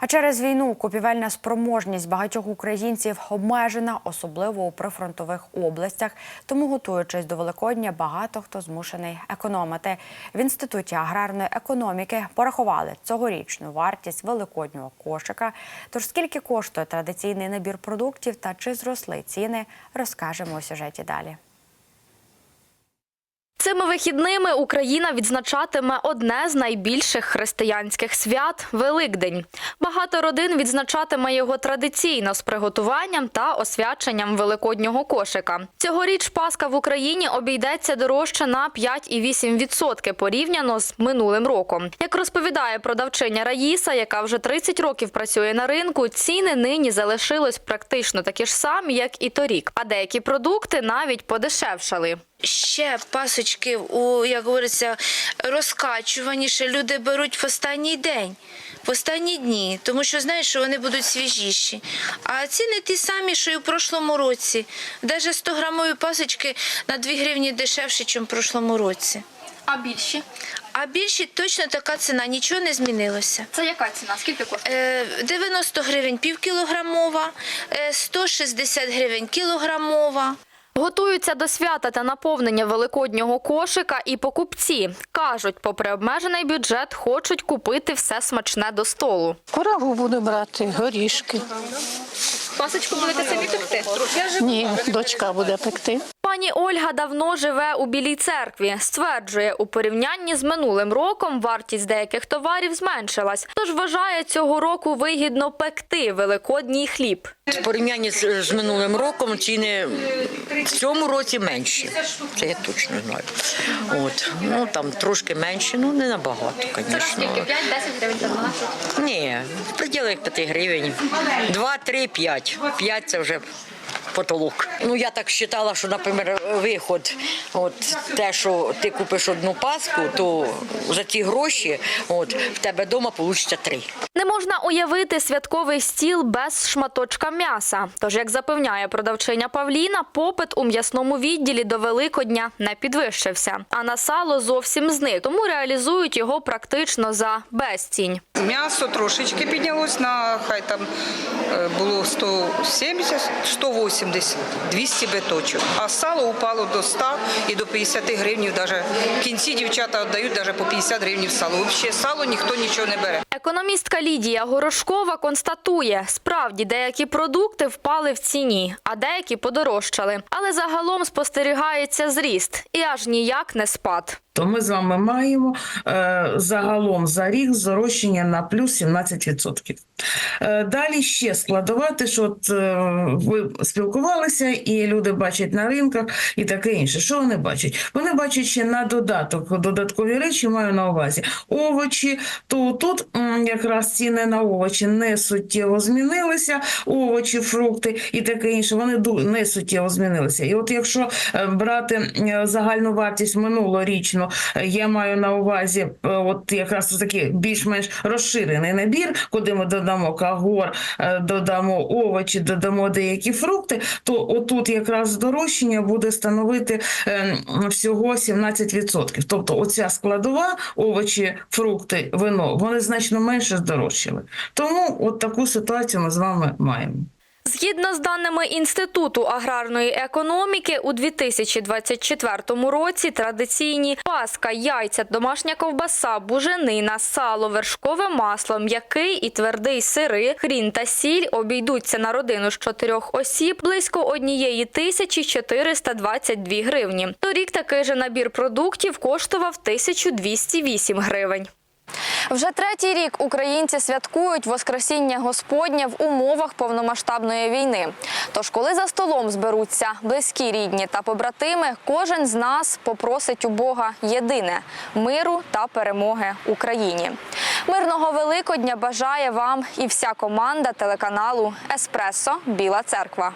А через війну купівельна спроможність багатьох українців обмежена, особливо у прифронтових областях. Тому, готуючись до Великодня, багато хто змушений економити. В інституті аграрної економіки порахували цьогорічну вартість великоднього кошика. Тож скільки коштує традиційний набір продуктів та чи зросли ціни, розкажемо у сюжеті далі. Цими вихідними Україна відзначатиме одне з найбільших християнських свят Великдень. Багато родин відзначатиме його традиційно з приготуванням та освяченням великоднього кошика. Цьогоріч Пасха в Україні обійдеться дорожче на 5,8% порівняно з минулим роком. Як розповідає продавчиня Раїса, яка вже 30 років працює на ринку, ціни нині залишились практично такі ж самі, як і торік. А деякі продукти навіть подешевшали. Ще пасочки, у, як говориться, розкачуваніше люди беруть в останній день, в останні дні, тому що знають, що вони будуть свіжіші. А ціни ті самі, що і в прошлому році. Навіть 100 грамові пасочки на 2 гривні дешевше, ніж в прошлому році. А більші? А більші точно така ціна, нічого не змінилося. Це яка ціна? Скільки коштує? Е, 90 гривень півкілограмова, е, 160 гривень кілограмова. Готуються до свята та наповнення великоднього кошика і покупці. Кажуть, попри обмежений бюджет, хочуть купити все смачне до столу. Курагу буду брати, горішки. Пасочку будете самі пекти? Ні, дочка буде пекти. Пані Ольга давно живе у Білій церкві. Стверджує, у порівнянні з минулим роком вартість деяких товарів зменшилась. Тож вважає цього року вигідно пекти великодній хліб. В порівнянні з, з минулим роком ціни в цьому році менші. Це я точно знаю. От. Ну там трошки менші, ну не набагато, звісно. 5-10 гривень за 12? Ні, в пределах 5 гривень. 2, 3, 5. 5 це вже потолок. Ну я так вважала, що, наприклад, виход, от те, що ти купиш одну паску, то за ті гроші от, в тебе вдома вийде три. Не можна уявити святковий стіл без шматочка м'яса. Тож, як запевняє продавчиня Павліна, попит у м'ясному відділі до Великодня не підвищився, а на сало зовсім зник. Тому реалізують його практично за безцінь. М'ясо трошечки піднялось на хай там е, було 170, 180, 200 биточок. А сало упало до 100 і до 50 гривень. Даже кінці дівчата віддають даже по 50 гривень сало. Взагалі сало ніхто нічого не бере. Економістка Лідія Горошкова констатує, справді деякі продукти впали в ціні, а деякі подорожчали. Але загалом спостерігається зріст і аж ніяк не спад. то ми з вами маємо е, загалом за рік зрощення на плюс 17%. Е, далі ще складувати, що от, е, ви спілкувалися, і люди бачать на ринках і таке інше. Що вони бачать? Вони бачать ще на додаток, додаткові речі маю на увазі. Овочі, то тут якраз ціни на овочі не суттєво змінилися, овочі, фрукти і таке інше, вони не суттєво змінилися. І от якщо е, брати е, загальну вартість минулорічну, е, я маю на увазі от якраз такий більш-менш розширений набір, куди ми додамо кагор, додамо овочі, додамо деякі фрукти, то отут якраз здорожчання буде становити всього 17%. Тобто оця складова, овочі, фрукти, вино, вони значно менше здорожчали. Тому от таку ситуацію ми з вами маємо. Згідно з даними Інституту аграрної економіки, у 2024 році традиційні паска, яйця, домашня ковбаса, буженина, сало, вершкове масло, м'який і твердий сири, хрін та сіль обійдуться на родину з чотирьох осіб близько однієї тисячі 422 гривні. Торік такий же набір продуктів коштував 1208 гривень. Вже третій рік українці святкують Воскресіння Господнє в умовах повномасштабної війни. Тож, коли за столом зберуться близькі рідні та побратими, кожен з нас попросить у Бога єдине миру та перемоги Україні. Мирного Великодня бажає вам і вся команда телеканалу Еспресо Біла Церква.